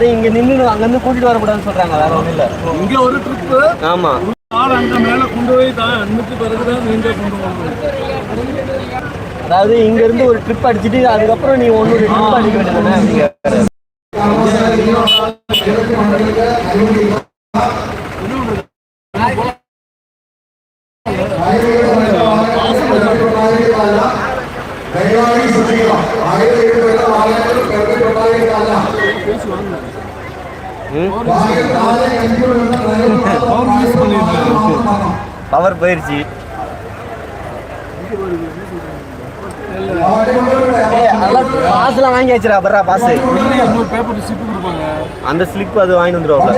எல்லாரும் இங்க நின்று அங்கிருந்து கூட்டிட்டு வரக்கூடாதுன்னு சொல்றாங்க வேற ஒண்ணும் இல்ல. இங்க ஒரு ட்ரிப்பு ஆமா. ஆள் அங்க மேல கொண்டு போய் தான் அன்னைக்கு பிறகுதான் நீங்க கொண்டு போகணும். அதாவது இங்க இருந்து ஒரு ட்ரிப் அடிச்சிட்டு அதுக்கப்புறம் நீ ஒன்னொரு ட்ரிப் அடிக்க வேண்டியதானே பவர் போயிருச்சு. ஏய், பாஸ்லாம் வாங்கி வச்சிரா பர்றா பாஸ் அந்த ஸ்லிப் அது வாங்கிட்டு வந்துருவாப்ல.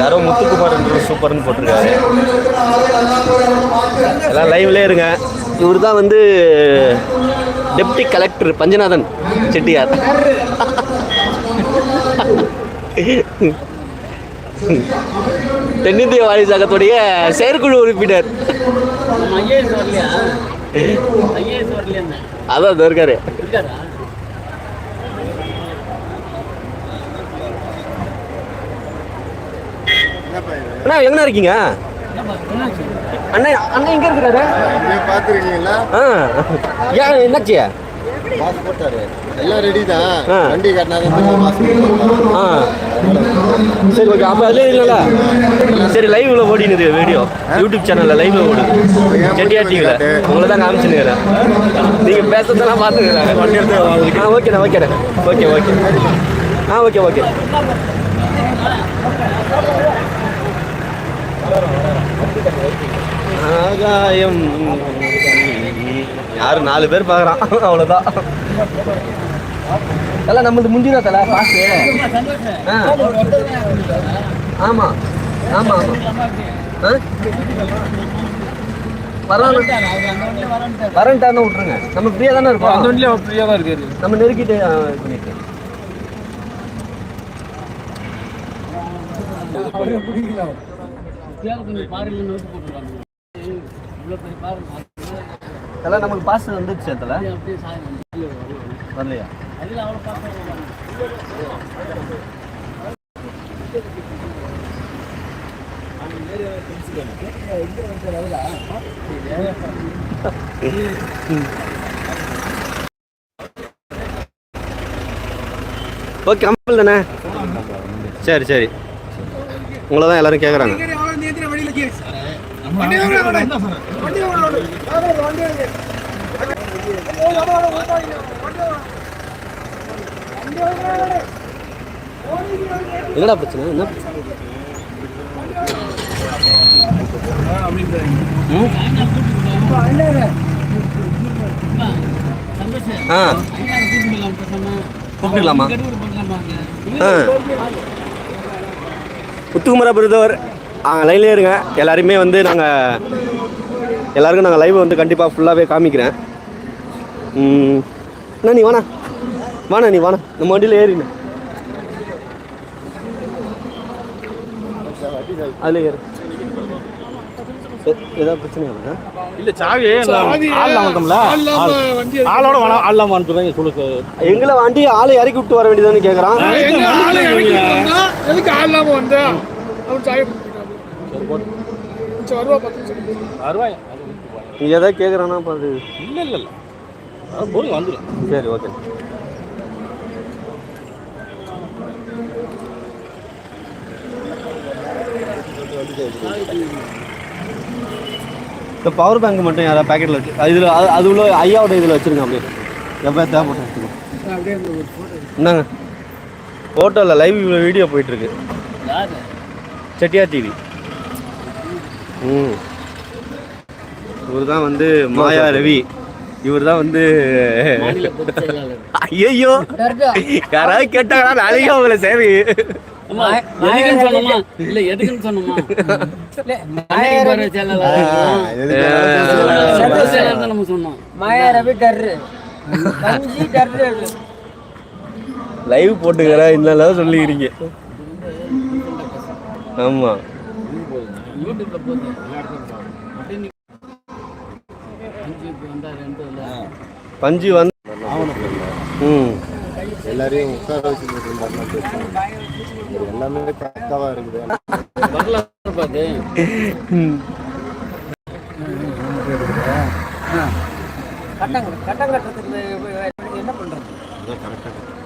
யாரோ முத்துக்குமார் என்று சூப்பர்னு போட்டிருக்காரு. எல்லாம் லைவ்ல இருங்க. இவர் தான் வந்து டெப்டி கலெக்டர் பஞ்சநாதன் செட்டியார். தென்னிந்திய வாணி சங்கத்துடைய செயற்குழு உறுப்பினர். அதான் இருக்காரு. அண்ணா எங்கண்ணா இருக்கீங்க? அண்ணா அண்ணா எங்க இருக்கிறாரு? பாத்துருக்கீங்களா ஆ. ஏன் என்னாச்சு? பாஸ் போட்டாரு. எல்லாம் ரெடி தான். ஆ. வண்டி கட்டினாதான் பாஸ் போட்டாரு. ஆ. சரி ஓகே அப்போ அதுலேயே இருக்கல சரி லைவ்ல ஓடினுது வீடியோ யூடியூப் சேனலில் லைவ்ல ஓடுது. செட்டியார் டிவியில் உங்களை தான் காமிச்சுனுக்கிறேன் நீங்கள் பேசுறதெல்லாம் பார்த்துக்கிறேன். ஆ ஓகேண்ணா ஓகேண்ணா ஓகே ஓகே. ஆ ஓகே ஓகே ஆகாயம் யாரு நாலு பேர் பார்க்குறான் அவ்வளோதான் தலை நம்மளது முந்தினா தலை பாசு ஆ. ஆமாம் ஆமாம் ஆமாம் ஆ? வரலாம் வரன்ட்டான்னு விட்ருங்க நம்ம ஃப்ரீயாக தானே அந்த இருக்கோம் வண்டியில தான் இருக்காரு. நம்ம நெருக்கிட்டு இது தலை நமக்கு பாஸ் வந்துச்சு தலை வரலையா? ஓகே கம்பல் தானே? சரி சரி. உங்களை தான் எல்லாரும் கேட்குறாங்க என்னடா பிரச்சனை? என்ன? ஆ. கூப்பிட்டுக்கலாமா? ஆ. முத்துக்குமரா பிரதவர் ஆ லைன்லேயே இருங்க. எல்லாருமே வந்து நாங்கள் எல்லாருக்கும் நாங்கள் லைவ் வந்து கண்டிப்பாக ஃபுல்லாகவே காமிக்கிறேன். ம், அண்ணா நீ வாண்ணா. வாண்ணா நீ வாண்ணா. நம்ம வண்டியில் ஏறிண்ண அதில் ஏறு. ஏதாவது பிரச்சனை இருக்கா இல்ல சாவி ஆள் வாங்கம்ல ஆளோட வேணாம் ஆள் சொல்லுங்க. எங்களை வண்டி ஆளை இறக்கி விட்டு வர வேண்டியதானு கேட்குறான் எதுக்கு ஆள் இல்லாம வந்த அவர் சாவி வருவா பத்து வருவாய் நீ எதாவது கேட்குறானா பாரு இல்ல இல்ல இல்ல. போதும் வந்துடும் சரி ஓகே. இந்த பவர் பேங்க் மட்டும் யாராவது பேக்கெட்டில் வச்சு இதில் அது அது உள்ள ஐயாவோட இதில் வச்சுருங்க அப்படியே. எப்போ தேவைப்பட்டு வச்சுக்கோ. என்னங்க? ஃபோட்டோவில் லைவ் வீடியோ போயிட்டுருக்கு செட்டியார் டிவி இவர் தான் வந்து மாயா ரவி. இவர் தான் வந்து ஐயோ யாராவது கேட்டாங்களா நாளைக்கு அவங்கள டர்ரு லைவ் போட்டுக்கிற இன்னும் சொல்லிக்கிறீங்க. ஆமா. யூடியூப்ல போகுது அப்படியே நீ- அஞ்சு வந்தா ரெண்டு இல்ல. பஞ்சு வந்து ம். எல்லாரையும் உட்கார. இது எல்லாமே பக்காவா இருக்குது. வரலாறு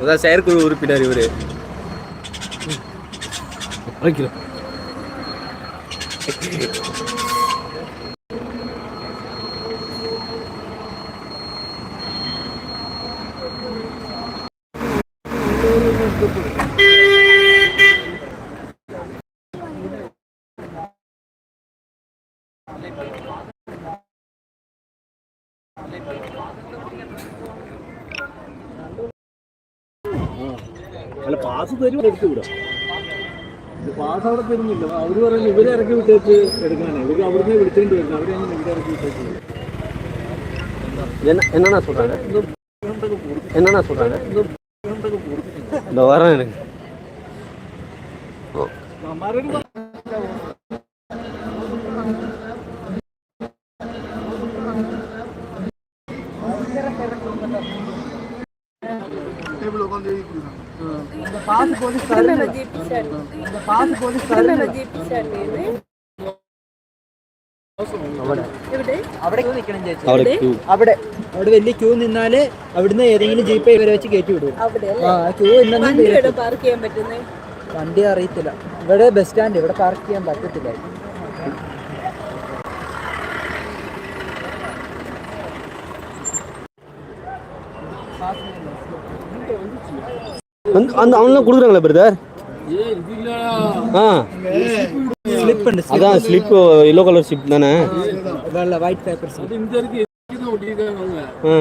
அதான் செயற்குழு உறுப்பினர் இவரு. അല്ല പാസ് തരും എടുത്തു പാസ് അവിടെ തരുന്നില്ല അവര് പറയുന്നത് ഇവരെ ഇറക്കി വിട്ടേച്ച് എടുക്കാനേ ഇവര് അവിടുന്ന് വിളിച്ചോണ്ട് വരുന്നത് അവരെ അങ്ങനെ ഇവിടെ ഇറക്കി വിട്ടേച്ച് என்ன என்னண்ணா சொல்றாங்க என்னண்ணா சொல்றாங்க இந்த வரேன் எனக்கு അവിടെ അവിടെ വലിയ ക്യൂ നിന്നാൽ അവിടുന്ന് ഏതെങ്കിലും ജീപ്പ് ഇവരെ വെച്ച് കയറ്റി വിടും. വണ്ടി അറിയത്തില്ല. ഇവിടെ ബസ് സ്റ്റാൻഡ് ഇവിടെ പാർക്ക് ചെയ്യാൻ പറ്റത്തില്ല. அந்த அந்த அவன்லாம் கொடுக்குறாங்களா பிரதர் ஆ. ஸ்லிப் அதான் ஸ்லிப் எல்லோ கலர் ஸ்லிப் தானே? இல்ல வைட் பேப்பர்ஸ் ஆ.